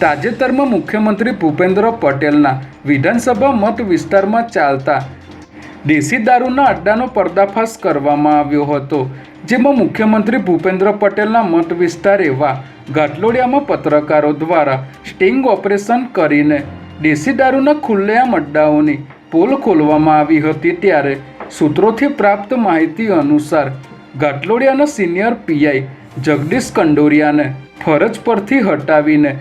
તાજેતરમાં મુખ્યમંત્રી ભૂપેન્દ્ર પટેલના વિધાનસભા મત વિસ્તારમાં ચાલતા દેશી દારૂના અડ્ડાનો પર્દાફાશ કરવામાં આવ્યો હતો, જેમાં મુખ્યમંત્રી ભૂપેન્દ્ર પટેલના મત વિસ્તાર એવા ઘાટલોડિયામાં પત્રકારો દ્વારા સ્ટિંગ ઓપરેશન કરીને દેશી દારૂના ખુલ્લેઆમ અડ્ડાઓની પોલ ખોલવામાં આવી હતી ત્યારે સૂત્રોથી પ્રાપ્ત માહિતી અનુસાર ઘાટલોડિયાના સિનિયર પીઆઈ જગદીશ કંડોરિયાને ફરજ પરથી હટાવીને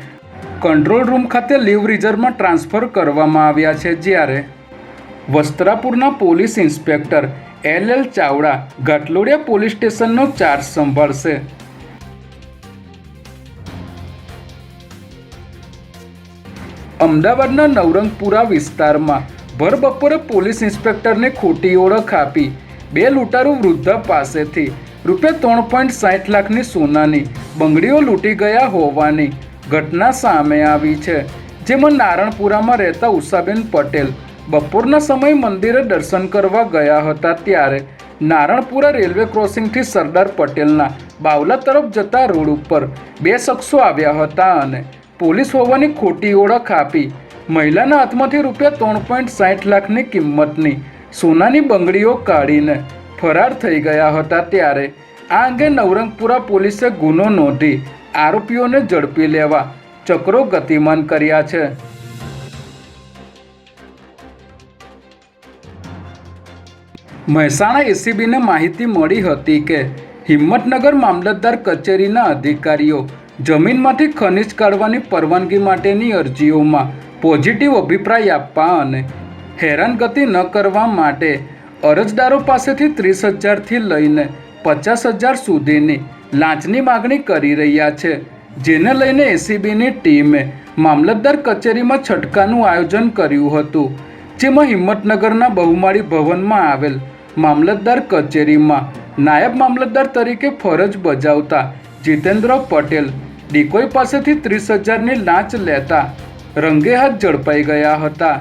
કંટ્રોલ રૂમ ખાતે લીવ રિઝર્વમાં ટ્રાન્સફર કરવામાં આવ્યા છે જ્યારે વસ્ત્રાપુરના police inspector L L Chavda Ghatlodia police સ્ટેશનનો charge સંભાળશે. અમદાવાદના નવરંગપુરા વિસ્તારમાં ભર બપોરે પોલીસ ઇન્સ્પેક્ટરને ખોટી ઓળખ આપી બે લૂંટારૂ વૃદ્ધા પાસેથી રૂપિયા ત્રણ પોઈન્ટ સાઠ લાખની સોનાની બંગડીઓ લૂંટી ગયા હોવાની ઘટના સામે આવી છે, જેમાં નારણપુરામાં રહેતા ઉષાબેન પટેલ બપોરના સમયે મંદિરે દર્શન કરવા ગયા હતા ત્યારે નારણપુરા રેલવે ક્રોસિંગથી સરદાર પટેલના બાવલા તરફ જતા રોડ ઉપર બે શખ્સો આવ્યા હતા અને પોલીસ હોવાની ખોટી ઓળખ આપી. મહિલાના હાથમાંથી રૂપિયા ત્રણ પોઈન્ટ સાઠ લાખની કિંમતની સોનાની બંગડીઓ કાઢીને ફરાર થઈ ગયા હતા ત્યારે આ અંગે નવરંગપુરા પોલીસે ગુનો નોંધી આરોપીઓને ઝડપી લેવા ચક્રો ગતિમાન કર્યા છે. મહેસાણા એસીબીને માહિતી મળી હતી કે હિંમતનગર મામલતદાર કચેરીના અધિકારીઓ જમીનમાંથી ખનિજ કાઢવાની પરવાનગી માટેની અરજીઓમાં પોઝિટિવ અભિપ્રાય આપવા અને હેરાનગતિ ન કરવા માટે અરજદારો પાસેથી ત્રીસ હજારથી લઈને પચાસ હજાર સુધીની લાંચની માગણી કરી રહ્યા છે, જેને લઈને એસીબીની ટીમે મામલતદાર કચેરીમાં છટકાનું આયોજન કર્યું હતું, જેમાં હિંમતનગરના બહુમાળી ભવનમાં આવેલ મામલતદાર કચેરીમાં નાયબ મામલતદાર તરીકે ફરજ બજાવતા જીતેન્દ્ર પટેલ ડિકોઈ પાસેથી ત્રીસ હજારની લાંચ લેતા રંગે હાથ ઝડપાઈ ગયા હતા.